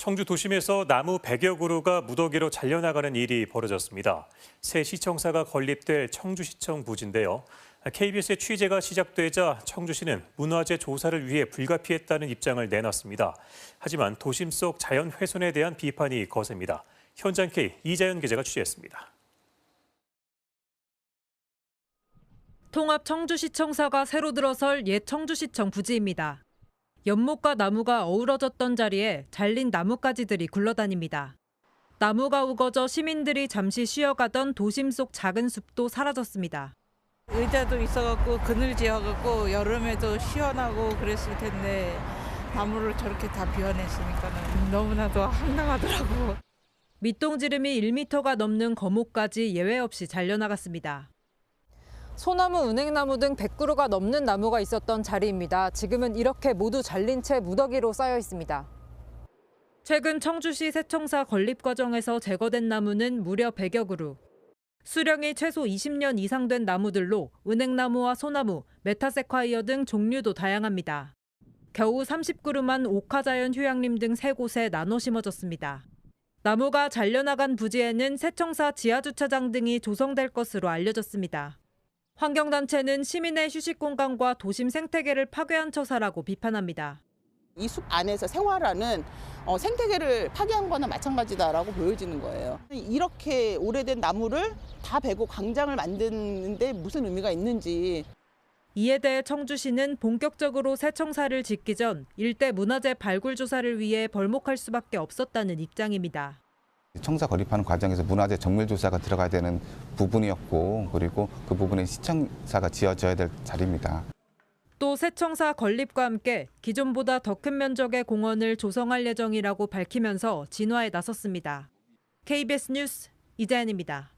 청주 도심에서 나무 100여 그루가 무더기로 잘려나가는 일이 벌어졌습니다. 새 시청사가 건립될 청주시청 부지인데요. KBS의 취재가 시작되자 청주시는 문화재 조사를 위해 불가피했다는 입장을 내놨습니다. 하지만 도심 속 자연 훼손에 대한 비판이 거셉니다. 현장 K 이자연 기자가 취재했습니다. 통합 청주시청사가 새로 들어설 옛 청주시청 부지입니다. 연못과 나무가 어우러졌던 자리에 잘린 나뭇가지들이 굴러다닙니다. 나무가 우거져 시민들이 잠시 쉬어가던 도심 속 작은 숲도 사라졌습니다. 의자도 있어갖고 그늘 지어갖고 여름에도 시원하고 그랬을 텐데 나무를 저렇게 다 비워냈으니까는 너무나도 황당하더라고. 밑동지름이 1m가 넘는 거목까지 예외 없이 잘려나갔습니다. 소나무, 은행나무 등 100그루가 넘는 나무가 있었던 자리입니다. 지금은 이렇게 모두 잘린 채 무더기로 쌓여 있습니다. 최근 청주시 세청사 건립 과정에서 제거된 나무는 무려 100여 그루. 수령이 최소 20년 이상 된 나무들로 은행나무와 소나무, 메타세콰이어 등 종류도 다양합니다. 겨우 30그루만 옥화자연 휴양림 등 세 곳에 나눠 심어졌습니다. 나무가 잘려나간 부지에는 세청사 지하주차장 등이 조성될 것으로 알려졌습니다. 환경단체는 시민의 휴식 공간과 도심 생태계를 파괴한 처사라고 비판합니다. 이 숲 안에서 생활하는 어, 생태계를 파괴한 거나 마찬가지다라고 보여지는 거예요. 이렇게 오래된 나무를 다 베고 광장을 만드는데 무슨 의미가 있는지 이에 대해 청주시는 본격적으로 새 청사를 짓기 전 일대 문화재 발굴 조사를 위해 벌목할 수밖에 없었다는 입장입니다. 청사 건립하는 과정에서 문화재 정밀 조사가 들어가야 되는 부분이었고 그리고 그 부분에 시청사가 지어져야 될 자리입니다. 또 새청사 건립과 함께 기존보다 더 큰 면적의 공원을 조성할 예정이라고 밝히면서 진화에 나섰습니다. KBS 뉴스 이자연입니다.